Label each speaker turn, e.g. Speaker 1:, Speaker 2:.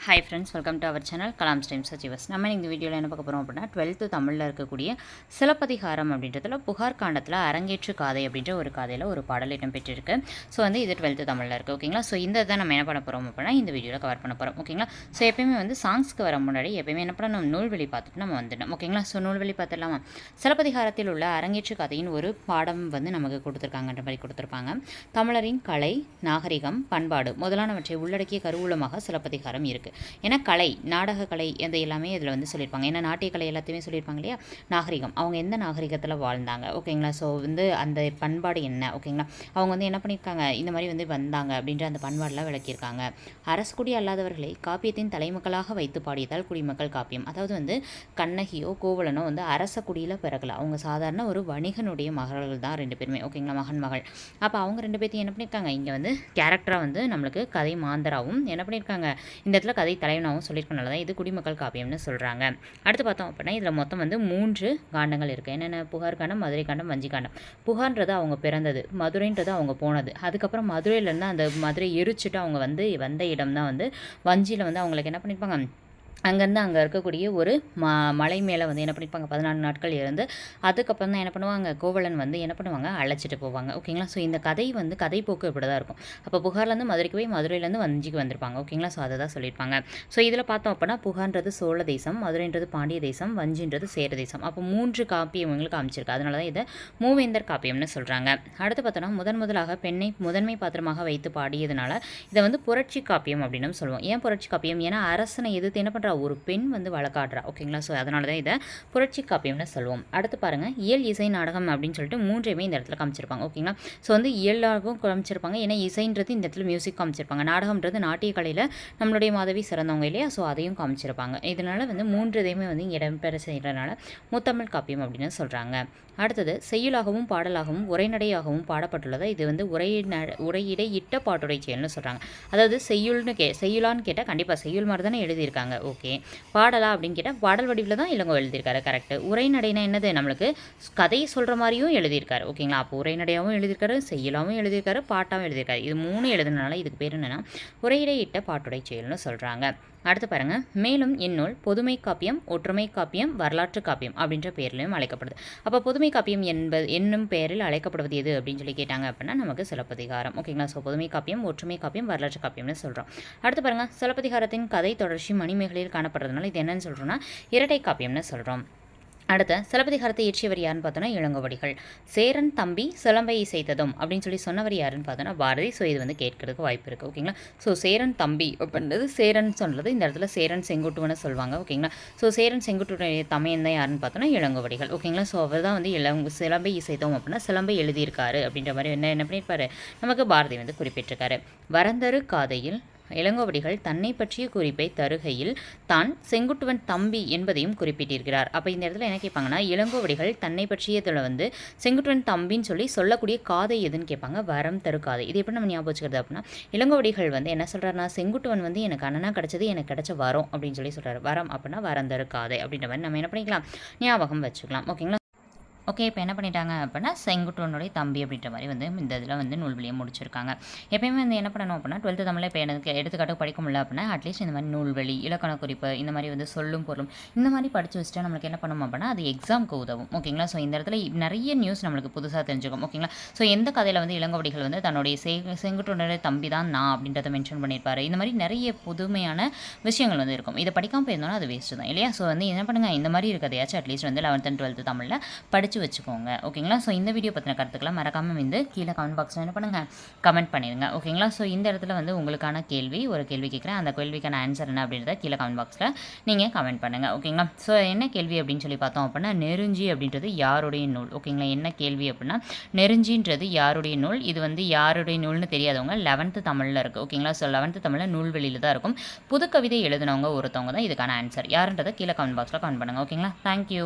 Speaker 1: Hi friends welcome to our channel Kalam ஸ்டைம் சச்சிவஸ் நம்ம இந்த வீடியோவில் என்ன பார்க்க போகிறோம் அப்படின்னா டுவெல்த்து தமிழில் இருக்கக்கூடிய சிலப்பதிகாரம் அப்படின்றதுல புகார் காண்டத்தில் அரங்கேற்று காதை அப்படின்ற ஒரு காதையில் ஒரு பாடல் இடம் பெற்றிருக்கு ஸோ வந்து இது டுவெல்த்து தமிழில் இருக்குது ஓகேங்களா ஸோ இந்த இதை நம்ம என்ன பண்ண போகிறோம் அப்படின்னா இந்த வீடியோவில் கவர் பண்ண போகிறோம் ஓகேங்களா ஸோ எப்பயுமே வந்து சாங்ஸ்க்கு வர முன்னாடி எப்பயுமே என்ன பண்ணணும் நூல்வெளி பார்த்துட்டு நம்ம வந்துடணும் ஓகேங்களா ஸோ நூல்வெளி பார்த்துடலாமா? சிலப்பதிகாரத்தில் உள்ள அரங்கேற்று கதையின் ஒரு பாடம் வந்து நமக்கு கொடுத்துருக்காங்கன்ற மாதிரி கொடுத்துருப்பாங்க. தமிழரின் கலை நாகரிகம் பண்பாடு முதலானவற்றை உள்ளடக்கிய கருவூலமாக சிலப்பதிகாரம் இருக்குது ஏன்னா கலை நாடக கலை அந்த எல்லாமே இதில் வந்து சொல்லியிருப்பாங்க ஏன்னா நாட்டியக்கலை எல்லாத்தையுமே சொல்லியிருப்பாங்க இல்லையா? நாகரிகம். அவங்க எந்த நாகரிகத்தில் வாழ்ந்தாங்க? ஓகேங்களா? ஸோ வந்து அந்த பண்பாடு என்ன? ஓகேங்களா? அவங்க வந்து என்ன பண்ணியிருக்காங்க இந்த மாதிரி வந்து வந்தாங்க அப்படின்ற அந்த பண்பாடெலாம் விளக்கியிருக்காங்க. அரசுக்குடி அல்லாதவர்களை காப்பியத்தின் தலைமக்களாக வைத்து பாடியதால் குடிமக்கள் காப்பியம். அதாவது வந்து கண்ணகியோ கோவலனோ வந்து அரச குடியில் பிறகலை அவங்க சாதாரண ஒரு வணிகனுடைய மகள்கள் தான் ரெண்டு பேருமே. ஓகேங்களா? மகன் மகள். அப்போ அவங்க ரெண்டு பேர்த்தையும் என்ன பண்ணியிருக்காங்க இங்கே வந்து கேரக்டராக வந்து நம்மளுக்கு கதை மாந்தராகவும் என்ன பண்ணியிருக்காங்க இந்த இடத்துல கதை தலைவனாகவும் சொல்லியிருக்கனால தான். இது குடிமக்கள் காப்பியம்னு சொல்கிறாங்க அடுத்து பார்த்தோம் அப்படின்னா இதில் மொத்தம் வந்து மூன்று காண்டங்கள் இருக்குது என்னென்ன? புகார் காண்டம் மதுரை காண்டம் வஞ்சி காண்டம். புகார்ன்றது அவங்க பிறந்தது மதுரைன்றது அவங்க போனது. அதுக்கப்புறம் மதுரையிலேருந்து அந்த மதுரை எரிச்சிட்டு அவங்க வந்து வந்த இடம் தான் வந்து வஞ்சியில் வந்து அவங்களுக்கு என்ன பண்ணியிருப்பாங்க அங்கேருந்து அங்கே இருக்கக்கூடிய ஒரு ம மலை மேலே வந்து என்ன பண்ணியிருப்பாங்க பதினாலு நாட்கள் இருந்து அதுக்கப்புறம் தான் என்ன பண்ணுவாங்க கோவலன் வந்து என்ன பண்ணுவாங்க அழைச்சிட்டு போவாங்க. ஓகேங்களா ஸோ இந்த கதை வந்து கதை போக்கு இப்படி தான் இருக்கும். அப்போ புகார்லேருந்து மதுரைக்கு போய் மதுரையிலேருந்து வஞ்சிக்கு வந்திருப்பாங்க. ஓகேங்களா ஸோ அதை தான் சொல்லியிருப்பாங்க. ஸோ இதில் பார்த்தோம் அப்படின்னா புகார்ன்றது சோழ தேசம் மதுரைன்றது பாண்டிய தேசம் வஞ்சின்றது சேர தேசம். அப்போ மூன்று காப்பியம் எங்களுக்கு அமைச்சிருக்கு அதனால தான் இதை மூவேந்தர் காப்பியம்னு சொல்கிறாங்க அடுத்து பார்த்தோன்னா முதன் முதலாக பெண்ணை முதன்மை பாத்திரமாக வைத்து பாடியதுனால இதை வந்து புரட்சி காப்பியம் அப்படின்னு சொல்லுவோம். ஏன் புரட்சி காப்பியம்? ஏன்னா அரசனை எதிர்த்து என்ன பண்ணுற ஒரு பெண் வந்து வழக்காடுறா ஓகேங்களா? ஸோ அதனால தான் இதை புரட்சி காப்பியம்னு சொல்லுவோம். அடுத்து பாருங்கள் இயல் இசை நாடகம் அப்படின்னு சொல்லிட்டு மூன்றையுமே இந்த இடத்துல காமிச்சிருப்பாங்க. ஓகேங்களா? ஸோ வந்து இயலாகவும் காமிச்சிருப்பாங்க. ஏன்னா இசைன்றது இந்த இடத்துல மியூசிக் காமிச்சிருப்பாங்க. நாடகம்ன்றது நாட்டிய கலையில் நம்மளுடைய மாதவி சிறந்தவங்க இல்லையா? ஸோ அதையும் காமிச்சிருப்பாங்க. இதனால் வந்து மூன்று இதையுமே வந்து இடம்பெற செய்கிறதுனால முத்தமிழ் காப்பியம் அப்படின்னு சொல்கிறாங்க அடுத்தது செய்யுளாகவும் பாடலாகவும் உரைநடையாகவும் பாடப்பட்டுள்ளது இது வந்து உரை உரையிடை இட்ட பாட்டுரை செயல்னு சொல்கிறாங்க அதாவது செய்யுள்னு கே செய்யுளான்னு கேட்டால் கண்டிப்பாக செய்யுள் மாதிரி தானே எழுதியிருக்காங்க. ஓகே பாடலா அப்படின்னு கேட்டால் பாடல் வடிவில் தான் இளங்கோ எழுதியிருக்காரு கரெக்டு உரைநடைனா என்னது? நம்மளுக்கு கதையை சொல்கிற மாதிரியும் எழுதியிருக்காரு ஓகேங்களா அப்போ உரைநடையாகவும் எழுதியிருக்காரு செய்யலாகவும் எழுதியிருக்காரு பாட்டாகவும் எழுதியிருக்காரு. இது மூணு எழுதுனால இதுக்கு பேர் என்னென்னா உரையிடையிட்ட பாட்டுடை செயல்னு சொல்கிறாங்க அடுத்து பாருங்க. மேலும் இந்நூல் பொதுமை காப்பியம் ஒற்றுமை காப்பியம் வரலாற்று காப்பியம் அப்படின்ற பெயரிலையும் அழைக்கப்படுது. அப்போ பொதுமை காப்பியம் என்பது என்னும் பெயரில் அழைக்கப்படுவது எது அப்படின்னு சொல்லி கேட்டாங்க அப்படின்னா நமக்கு சிலப்பதிகாரம். ஓகேங்களா ஸோ பொதுமை காப்பியம் ஒற்றுமை காப்பியம் வரலாற்று காப்பியம்னு சொல்கிறோம் அடுத்து பாருங்க. சிலப்பதிகாரத்தின் கதை தொடர்ச்சி மணிமேகலையில் காணப்படுறதுனால இது என்னன்னு சொல்கிறோம்னா இரட்டை காப்பியம்னு சொல்கிறோம் அடுத்த சிலப்பதிகாரத்தை இயற்றியவர் யாருன்னு பார்த்தோன்னா இளங்கோவடிகள். சேரன் தம்பி சிலம்பை இசைத்ததும் அப்படின்னு சொல்லி சொன்னவர் யாருன்னு பார்த்தோன்னா பாரதி. ஸோ இது வந்து கேட்கறதுக்கு வாய்ப்பு இருக்குது ஓகேங்களா ஸோ சேரன் தம்பி அப்படின்றது சேரன் சொல்கிறது இந்த இடத்துல சேரன் செங்குட்டுவனை சொல்லுவாங்க. ஓகேங்களா ஸோ சேரன் செங்குட்டுடைய தமையன் தான் யாருன்னு பார்த்தோன்னா இளங்கோவடிகள். ஓகேங்களா ஸோ அவர் தான் வந்து இளங்க சிலம்பை இசைத்தோம் அப்படின்னா சிலம்பை எழுதியிருக்காரு அப்படின்ற மாதிரி என்ன என்ன பண்ணியிருப்பாரு? நமக்கு பாரதி வந்து குறிப்பிட்டிருக்காரு. வரந்தரு காதையில் இளங்கோவடிகள் தன்னை பற்றிய குறிப்பை தருகையில் தான் செங்குட்டுவன் தம்பி என்பதையும் குறிப்பிட்டிருக்கிறார். அப்போ இந்த இடத்துல என்ன கேட்பாங்கன்னா இளங்கோவடிகள் தன்னை பற்றியதில் வந்து செங்குட்டுவன் தம்பின்னு சொல்லி சொல்லக்கூடிய காதை எதுன்னு கேட்பாங்க? வரம் தரு காதை. இது எப்படி நம்ம ஞாபகம் வச்சுக்கிறது அப்படின்னா இளங்கோவடிகள் வந்து என்ன சொல்கிறாருன்னா செங்குட்டுவன் வந்து எனக்கு அண்ணனாக கிடச்சது எனக்கு கிடச்ச வரம் அப்படின்னு சொல்லி சொல்கிறார் வரம் அப்படின்னா வரம் தரு காதை அப்படின்ற மாதிரி நம்ம என்ன பண்ணிக்கலாம்? ஞாபகம் வச்சுக்கலாம். ஓகேங்களா? ஓகே இப்போ என்ன பண்ணிட்டாங்க அப்படின்னா செங்குட்டுவனுடைய தம்பி அப்படின்ற மாதிரி வந்து இந்த இதில் வந்து நூல்வெளியை முடிச்சிருக்காங்க. எப்பயுமே வந்து என்ன பண்ணணும் அப்படின்னா டுவெல்த்து தமிழில் இப்போ எனக்கு எடுத்துக்காட்டு படிக்க முடியல அப்படின்னா அட்லீஸ்ட் இந்த மாதிரி நூல்வெளி இலக்கண குறிப்பு இந்த மாதிரி வந்து சொல்லும் பொருளும் இந்த மாதிரி படித்து வச்சுட்டா நம்மளுக்கு என்ன பண்ணணும் அப்படின்னா அது எக்ஸாமுக்கு உதவும். ஓகேங்களா ஸோ இந்த இடத்துல நிறைய நியூஸ் நம்மளுக்கு புதுசாக தெரிஞ்சுக்கும். ஓகேங்களா ஸோ எந்த கதையில் வந்து இளங்கோடிகள் வந்து தன்னுடைய செ செங்குட்டுவனுடைய தம்பி தான் நான் அப்படின்றத மென்ஷன் பண்ணியிருப்பாரு. இந்த மாதிரி நிறைய புதுமையான விஷயங்கள் வந்து இருக்கும். இதை படிக்காமல் போயிருந்தோம்னா அது வேஸ்ட்டு தான் இல்லையா? ஸோ வந்து என்ன பண்ணுங்கள் இந்த மாதிரி இருக்கிறதையாச்சும் அட்லீஸ்ட் வந்து லெவன்த் அண்ட் டுவெல்த்து தமிழில் படித்து வச்சுக்கோங்க. ஓகேங்களா? ஸோ இந்த வீடியோ பற்றின கருத்துக்களை மறக்காமல் வந்து கீழே கமெண்ட் பாக்ஸில் என்ன பண்ணுங்கள் கமெண்ட் பண்ணிடுங்க. ஓகேங்களா? ஸோ இந்த இடத்துல வந்து உங்களுக்கான கேள்வி ஒரு கேள்வி கேட்குறேன். அந்த கேள்விக்கான ஆன்சர் என்ன அப்படின்றத கீழே கமெண்ட் பாக்ஸில் நீங்கள் கமெண்ட் பண்ணுங்கள் ஓகேங்களா? ஸோ என்ன கேள்வி அப்படின்னு சொல்லி பார்த்தோம் அப்படின்னா நெருஞ்சி அப்படின்றது யாருடைய நூல்? ஓகேங்களா? என்ன கேள்வி அப்படின்னா நெருஞ்சின்றது யாருடைய நூல்? இது வந்து யாருடைய நூல்னு தெரியாதவங்க லெவன்த்து தமிழில் இருக்குது ஓகேங்களா? ஸோ லெவன்த்து தமிழில் நூல்வெளியில் தான் இருக்கும். புது கவிதை எழுதினவங்க ஒருத்தவங்க தான் இதுக்கான ஆன்சர் யாருன்றதை கீழே கமெண்ட் பாக்ஸில் கமெண்ட் பண்ணுங்கள் ஓகேங்களா? தேங்க்யூ